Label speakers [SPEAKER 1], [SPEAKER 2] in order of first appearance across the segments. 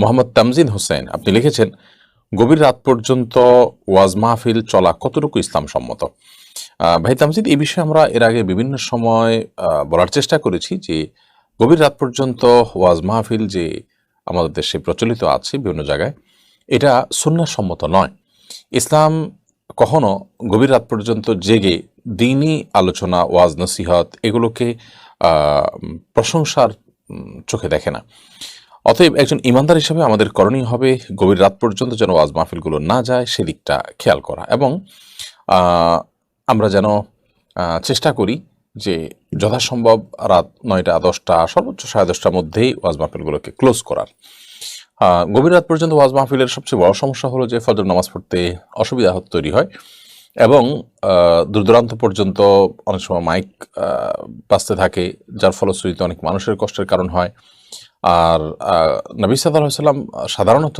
[SPEAKER 1] মোহাম্মদ তামজিন হোসেন, আপনি লিখেছেন, গভীর রাত পর্যন্ত ওয়াজ মাহফিল চলা কতটুকু ইসলাম সম্মত ভাই তামজিদ, এই বিষয়ে আমরা এর আগে বিভিন্ন সময় বলার চেষ্টা করেছি যে গভীর রাত পর্যন্ত ওয়াজ মাহফিল যে আমাদের দেশে প্রচলিত আছে বিভিন্ন জায়গায়, এটা সুন্নাসম্মত নয়। ইসলাম কখনো গভীর রাত পর্যন্ত জেগে দিনই আলোচনা, ওয়াজ, নসিহত এগুলোকে প্রশংসার চোখে দেখে না। অতএব একজন ইমানদার হিসেবে আমাদের করণীয় হবে গভীর রাত পর্যন্ত যেন ওয়াজ মাহফিলগুলো না যায় সেদিকটা খেয়াল করা এবং আমরা যেন চেষ্টা করি যে যথাসম্ভব রাত নয়টা দশটা সর্বোচ্চ সাড়ে দশটার মধ্যেই ওয়াজ মাহফিলগুলোকে ক্লোজ করার। গভীর রাত পর্যন্ত ওয়াজ মাহফিলের সবচেয়ে বড় সমস্যা হলো যে ফজর নামাজ পড়তে অসুবিধা তৈরি হয় এবং আহ, দূর দূরান্ত পর্যন্ত অনেক সময় মাইক বাঁচতে থাকে যার ফলশ্রুতিতে অনেক মানুষের কষ্টের কারণ হয়। আর নবী সাল্লাহ সাল্লাম সাধারণত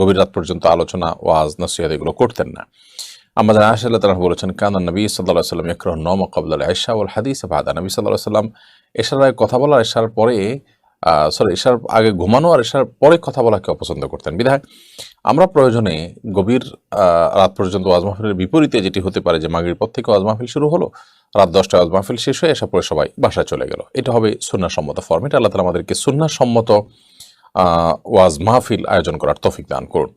[SPEAKER 1] গভীর রাত পর্যন্ত আলোচনা, ওয়াজ, নসিহাত এগুলো করতেন না। আমাদের আশাল্লাহ তালা বলেছেন, কানা নবী সাল্লাহ সাল্লাম একর নম কবল আয়সা ওল হাদিস বাদা। নবী সাল্লাহ সাল্লাম এশার আগে কথা বলা এশার পরে সরি, এশার আগে ঘুমানো আর এশার পরে কথা বলাকে অপছন্দ করতেন। বিধায় আমরা প্রয়োজনে গভীর রাত পর্যন্ত ওয়াজ মাহফিলের বিপরীতে যেটি হতে পারে যে মাগরির পর থেকে ওয়াজ মাহফিল শুরু হলো রাত দশটায় আজ মাহফিল শেষ হয়ে এসব পরে সবাই বাসায় চলে গেল। এটা হবে সুন্নাসম্মত ফর্মেট আল্লাহ তালা আমাদেরকে সুন্নাসম্মত ওয়াজ মাহফিল আয়োজন করার তফিক দান করুন।